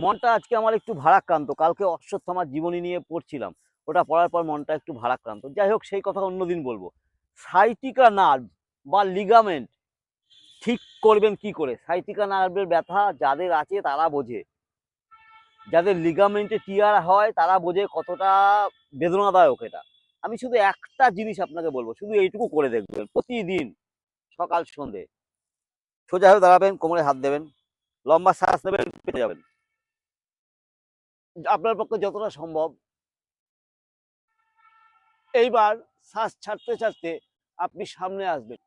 মনটা আজকে আমার একটু ভারাক্রান্ত। কালকে অশ্বত্থামার জীবনী নিয়ে পড়ছিলাম। ওটা পড়ার পর মনটা একটু ভারাক্রান্ত। যাই হোক, সেই কথা অন্যদিন বলব। সাইটিকা নার্ভ বা লিগামেন্ট ঠিক করবেন কি করে? সাইটিকা নার্ভের ব্যথা যাদের আছে তারা বোঝে। যাদের লিগামেন্টে টিয়ার হয় তারা বোঝে কতটা বেদনাদায়ক এটা। আমি শুধু একটা জিনিস আপনাকে বলব, শুধু এইটুকু করে দেখবেন। প্রতিদিন সকাল সন্ধে সোজা হয়ে দাঁড়াবেন, কোমরে হাত দেবেন, লম্বা শ্বাস নেবেন পেটে যাবেন। আপনার পক্ষে যতটা সম্ভব। এইবার শ্বাস ছাড়তে ছাড়তে আপনি সামনে আসবেন।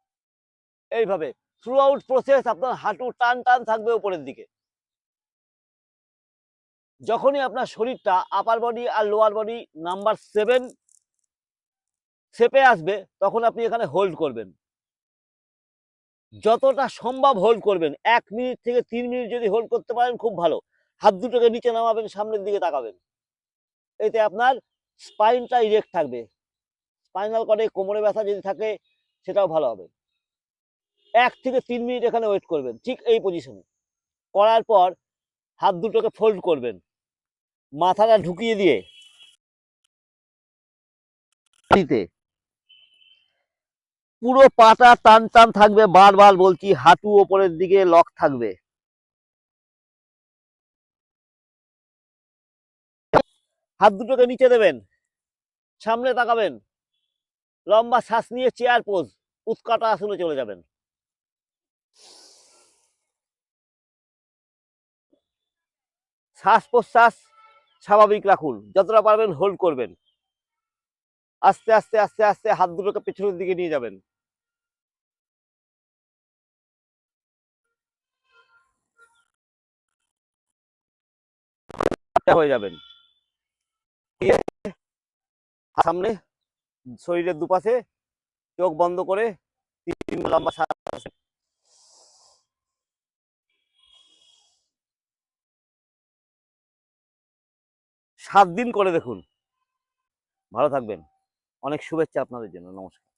এইভাবে থ্রু আউট প্রসেস আপনার হাঁটু টান টান থাকবে উপরের দিকে। যখনই আপনার শরীরটা আপার বডি আর লোয়ার বডি নাম্বার সেভেন শেপে আসবে, তখন আপনি এখানে হোল্ড করবেন। যতটা সম্ভব হোল্ড করবেন। এক মিনিট থেকে তিন মিনিট যদি হোল্ড করতে পারেন, খুব ভালো। হাত দুটোকে নিচে নামাবেন, সামনের দিকে তাকাবেন। এতে আপনার স্পাইনটা ইরেক্ট থাকবে। স্পাইনাল কর্ডে কোমরে ব্যথা যদি থাকে, সেটাও ভালো হবে। এক থেকে তিন মিনিট এখানে ওয়েট করবেন, ঠিক এই পজিশনে করার পর হাত দুটোকে ফোল্ড করবেন। মাথাটা ঢুকিয়ে দিয়ে মাটিতে পুরো পাটা টান টান থাকবে, বারবার বলছি, হাঁটু ওপরের দিকে লক থাকবে। হাত দুটোকে নিচে দেবেন, সামনে তাকাবেন, লম্বা শ্বাস নিয়ে চেয়ার পোজ উৎকাটা আসনে চলে যাবেন। শ্বাস প্রশ্বাস স্বাভাবিক রাখুন, যতটা পারবেন হোল্ড করবেন। আস্তে আস্তে আস্তে আস্তে হাত দুটোকে পেছনের দিকে নিয়ে যাবেন। হয়ে যাবেন। সামনে, শরীরের দুপাশে, চোখ বন্ধ করে তিন লম্বা শ্বাস সাত দিন করে দেখুন। ভালো থাকবেন। অনেক শুভেচ্ছা আপনাদের জন্য। নমস্কার।